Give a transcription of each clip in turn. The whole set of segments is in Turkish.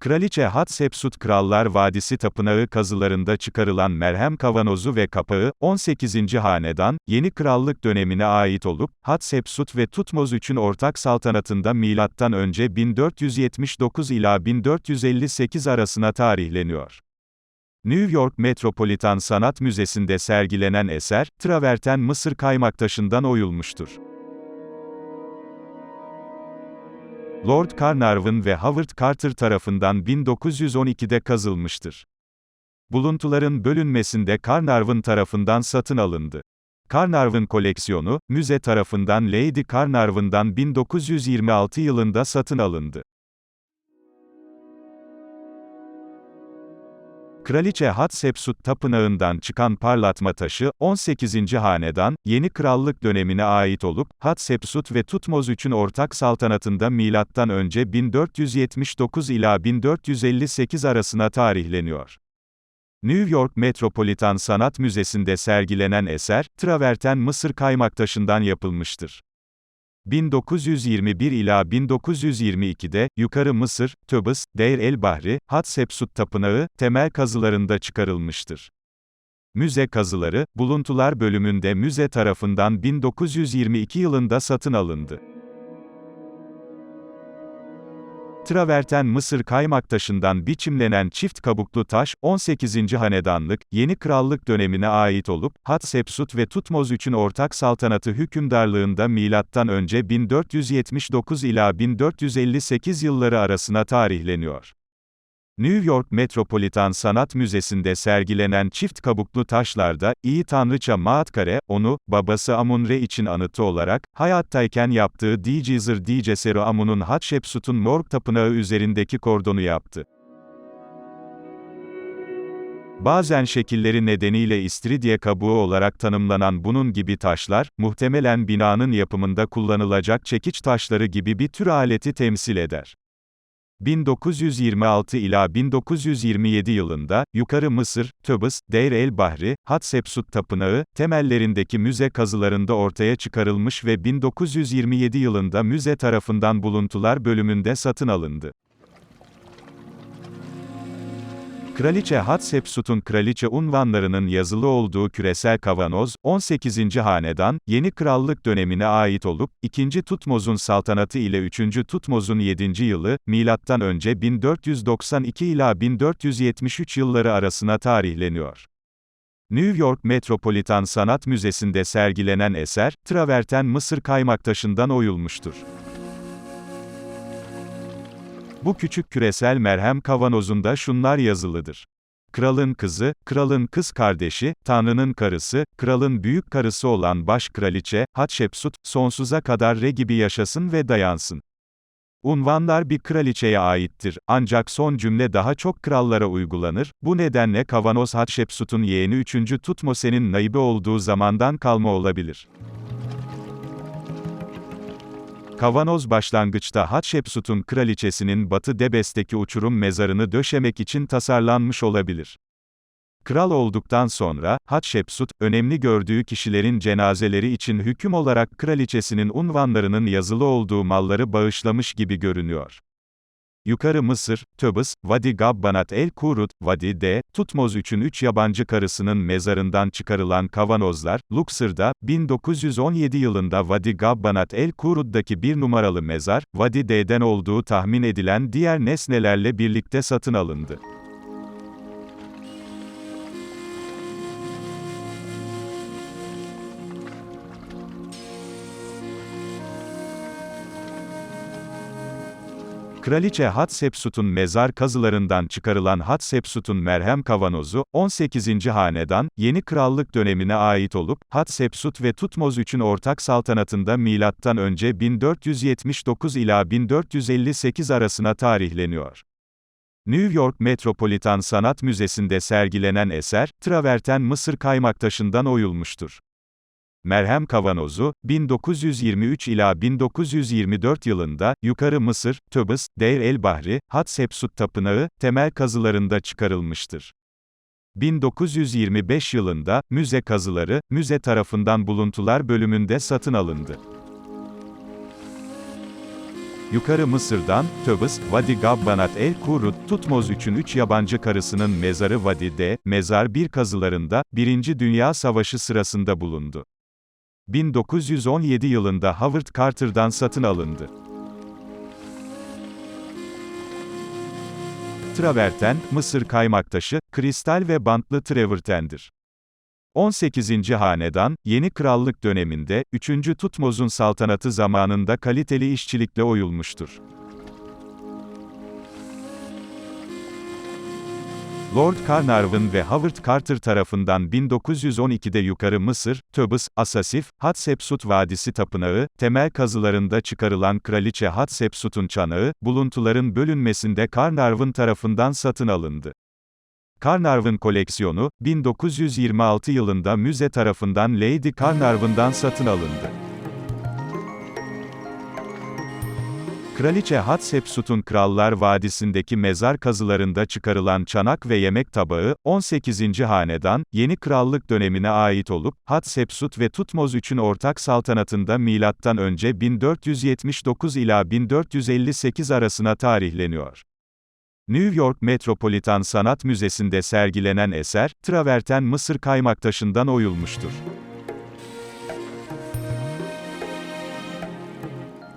Kraliçe Hatshepsut Krallar Vadisi Tapınağı kazılarında çıkarılan merhem kavanozu ve kapağı, 18. Hanedan, Yeni Krallık dönemine ait olup, Hatshepsut ve Tutmoz III'ün ortak saltanatında önce 1479 ila 1458 arasına tarihleniyor. New York Metropolitan Sanat Müzesi'nde sergilenen eser, traverten Mısır kaymaktaşından oyulmuştur. Lord Carnarvon ve Howard Carter tarafından 1912'de kazılmıştır. Buluntuların bölünmesinde Carnarvon tarafından satın alındı. Carnarvon koleksiyonu, müze tarafından Lady Carnarvon'dan 1926 yılında satın alındı. Kraliçe Hatshepsut tapınağından çıkan parlatma taşı, 18. hanedan, Yeni Krallık dönemine ait olup, Hatshepsut ve Tutmoz III'ün ortak saltanatında önce 1479 ila 1458 arasına tarihleniyor. New York Metropolitan Sanat Müzesi'nde sergilenen eser, traverten Mısır kaymaktaşından yapılmıştır. 1921 ila 1922'de, Yukarı Mısır, Töbüs, Deir el Bahri, Hatshepsut Tapınağı, temel kazılarında çıkarılmıştır. Müze kazıları, buluntular bölümünde müze tarafından 1922 yılında satın alındı. Traverten Mısır kaymak taşından biçimlenen çift kabuklu taş, 18. hanedanlık, Yeni Krallık dönemine ait olup, Hatshepsut ve Tutmoz III'ün ortak saltanatı hükümdarlığında önce 1479 ila 1458 yılları arasına tarihleniyor. New York Metropolitan Sanat Müzesi'nde sergilenen çift kabuklu taşlarda, iyi tanrıça Maatkare, onu, babası Amun-Re için anıtı olarak, hayattayken yaptığı Dicizir Diceseru Amun'un Hatshepsut'un morg tapınağı üzerindeki kordonu yaptı. Bazen şekilleri nedeniyle istiridye kabuğu olarak tanımlanan bunun gibi taşlar, muhtemelen binanın yapımında kullanılacak çekiç taşları gibi bir tür aleti temsil eder. 1926 ila 1927 yılında, Yukarı Mısır, Töbüs, Deir el Bahri, Hatshepsut Tapınağı, temellerindeki müze kazılarında ortaya çıkarılmış ve 1927 yılında müze tarafından buluntular bölümünde satın alındı. Kraliçe Hatshepsut'un kraliçe unvanlarının yazılı olduğu küresel kavanoz, 18. hanedan, Yeni Krallık dönemine ait olup, 2. Tutmoz'un saltanatı ile 3. Tutmoz'un 7. yılı, milattan önce 1492 ila 1473 yılları arasına tarihleniyor. New York Metropolitan Sanat Müzesi'nde sergilenen eser, traverten Mısır kaymaktaşından oyulmuştur. Bu küçük küresel merhem kavanozunda şunlar yazılıdır. Kralın kızı, kralın kız kardeşi, tanrının karısı, kralın büyük karısı olan baş kraliçe, Hatshepsut, sonsuza kadar re gibi yaşasın ve dayansın. Unvanlar bir kraliçeye aittir, ancak son cümle daha çok krallara uygulanır, bu nedenle kavanoz Hatshepsut'un yeğeni 3. Tutmosen'in naibi olduğu zamandan kalma olabilir. Kavanoz başlangıçta Hatshepsut'un kraliçesinin Batı Debes'teki uçurum mezarını döşemek için tasarlanmış olabilir. Kral olduktan sonra, Hatshepsut, önemli gördüğü kişilerin cenazeleri için hüküm olarak kraliçesinin unvanlarının yazılı olduğu malları bağışlamış gibi görünüyor. Yukarı Mısır, Töbüs, Vadi Gabbanat el Kurut, Vadi D, Tutmoz 3'ün 3 yabancı karısının mezarından çıkarılan kavanozlar, Luxor'da, 1917 yılında Vadi Gabbanat el Kurut'daki bir numaralı mezar, Vadi D'den olduğu tahmin edilen diğer nesnelerle birlikte satın alındı. Kraliçe Hatshepsut'un mezar kazılarından çıkarılan Hatshepsut'un merhem kavanozu, 18. hanedan, Yeni Krallık dönemine ait olup, Hatshepsut ve Tutmoz III'ün ortak saltanatında önce 1479 ila 1458 arasına tarihleniyor. New York Metropolitan Sanat Müzesi'nde sergilenen eser, traverten Mısır kaymaktaşından oyulmuştur. Merhem kavanozu, 1923 ila 1924 yılında, Yukarı Mısır, Töbüs, Deir el Bahri, Hatshepsut Tapınağı, temel kazılarında çıkarılmıştır. 1925 yılında, müze kazıları, müze tarafından buluntular bölümünde satın alındı. Yukarı Mısır'dan, Töbüs, Vadi Gabbanat el Kurut, Tutmoz 3'ün 3 yabancı karısının mezarı Vadi'de, mezar bir kazılarında, 1. Dünya Savaşı sırasında bulundu. 1917 yılında Howard Carter'dan satın alındı. Traverten, Mısır kaymaktaşı, kristal ve bantlı travertendir. 18. Hanedan, Yeni Krallık döneminde, 3. Tutmoz'un saltanatı zamanında kaliteli işçilikle oyulmuştur. Lord Carnarvon ve Howard Carter tarafından 1912'de Yukarı Mısır, Töbüs, Asasif, Hatshepsut Vadisi Tapınağı, temel kazılarında çıkarılan Kraliçe Hatshepsut'un çanağı, buluntuların bölünmesinde Carnarvon tarafından satın alındı. Carnarvon koleksiyonu, 1926 yılında müze tarafından Lady Carnarvon'dan satın alındı. Kraliçe Hatshepsut'un Krallar Vadisi'ndeki mezar kazılarında çıkarılan çanak ve yemek tabağı, 18. Hanedan, Yeni Krallık dönemine ait olup, Hatshepsut ve Tutmoz III'ün ortak saltanatında M.Ö. 1479 ila 1458 arasına tarihleniyor. New York Metropolitan Sanat Müzesi'nde sergilenen eser, traverten Mısır kaymaktaşından oyulmuştur.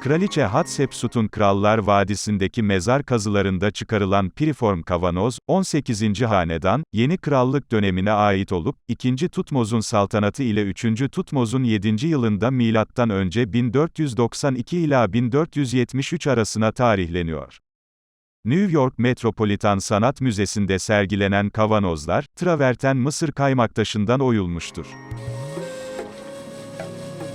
Kraliçe Hatshepsut'un Krallar Vadisi'ndeki mezar kazılarında çıkarılan piriform kavanoz, 18. Hanedan, Yeni Krallık dönemine ait olup, 2. Tutmoz'un saltanatı ile 3. Tutmoz'un 7. yılında M.Ö. 1492 ila 1473 arasına tarihleniyor. New York Metropolitan Sanat Müzesi'nde sergilenen kavanozlar, traverten Mısır kaymaktaşından oyulmuştur.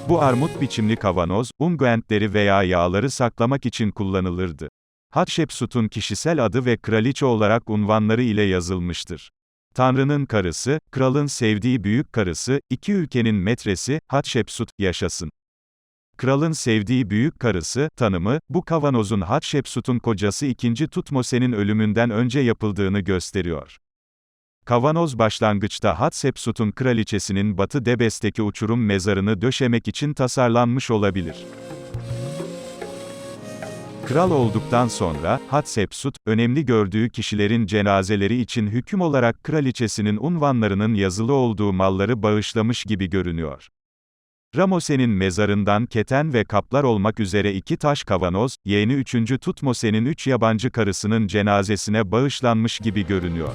Bu armut biçimli kavanoz, unguentleri veya yağları saklamak için kullanılırdı. Hatshepsut'un kişisel adı ve kraliçe olarak unvanları ile yazılmıştır. Tanrı'nın karısı, kralın sevdiği büyük karısı, iki ülkenin metresi, Hatshepsut, yaşasın. Kralın sevdiği büyük karısı, tanımı, bu kavanozun Hatshepsut'un kocası 2. Tutmosen'in ölümünden önce yapıldığını gösteriyor. Kavanoz başlangıçta Hatshepsut'un kraliçesinin Batı Debes'teki uçurum mezarını döşemek için tasarlanmış olabilir. Kral olduktan sonra, Hatshepsut, önemli gördüğü kişilerin cenazeleri için hüküm olarak kraliçesinin unvanlarının yazılı olduğu malları bağışlamış gibi görünüyor. Ramose'nin mezarından keten ve kaplar olmak üzere iki taş kavanoz, yeğeni 3. Tutmosen'in üç yabancı karısının cenazesine bağışlanmış gibi görünüyor.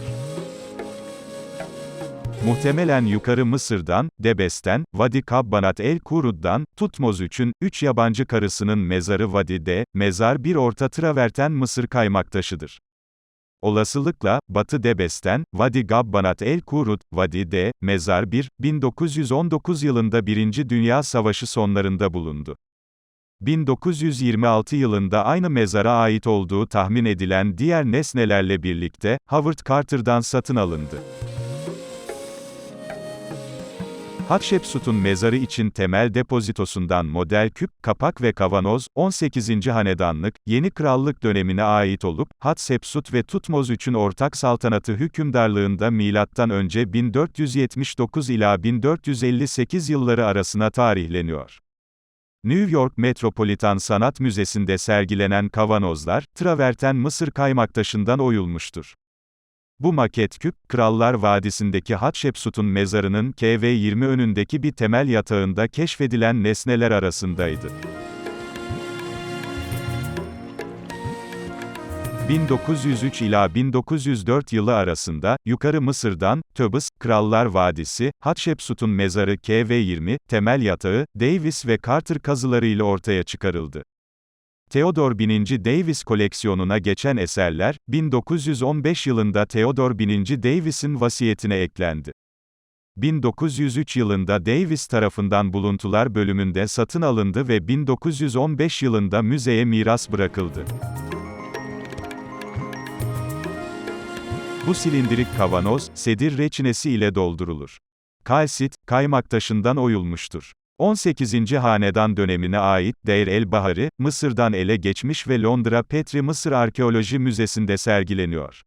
Muhtemelen yukarı Mısır'dan, Debes'ten, Vadi Kabbanat el Kurud'dan, Tutmoz 3'ün, üç yabancı karısının mezarı Vadi'de, mezar bir orta traverten Mısır kaymaktaşıdır. Olasılıkla, Batı Debes'ten, Vadi Gabbanat el Kurud, Vadi'de, mezar 1, 1919 yılında Birinci Dünya Savaşı sonlarında bulundu. 1926 yılında aynı mezara ait olduğu tahmin edilen diğer nesnelerle birlikte, Howard Carter'dan satın alındı. Hatshepsut'un mezarı için temel depozitosundan model küp, kapak ve kavanoz, 18. hanedanlık, Yeni Krallık dönemine ait olup, Hatshepsut ve Tutmoz III'ün ortak saltanatı hükümdarlığında M.Ö. 1479 ila 1458 yılları arasına tarihleniyor. New York Metropolitan Sanat Müzesi'nde sergilenen kavanozlar, traverten Mısır kaymaktaşından oyulmuştur. Bu maket küp, Krallar Vadisi'ndeki Hatshepsut'un mezarının KV-20 önündeki bir temel yatağında keşfedilen nesneler arasındaydı. 1903 ila 1904 yılı arasında, Yukarı Mısır'dan, Töbüs, Krallar Vadisi, Hatshepsut'un mezarı KV-20, temel yatağı, Davis ve Carter kazıları ile ortaya çıkarıldı. Theodore Bininci Davis koleksiyonuna geçen eserler, 1915 yılında Theodore Bininci Davis'in vasiyetine eklendi. 1903 yılında Davis tarafından buluntular bölümünde satın alındı ve 1915 yılında müzeye miras bırakıldı. Bu silindirik kavanoz, sedir reçinesi ile doldurulur. Kalsit, kaymak taşından oyulmuştur. 18. Hanedan dönemine ait Deir el-Bahari, Mısır'dan ele geçmiş ve Londra Petri Mısır Arkeoloji Müzesi'nde sergileniyor.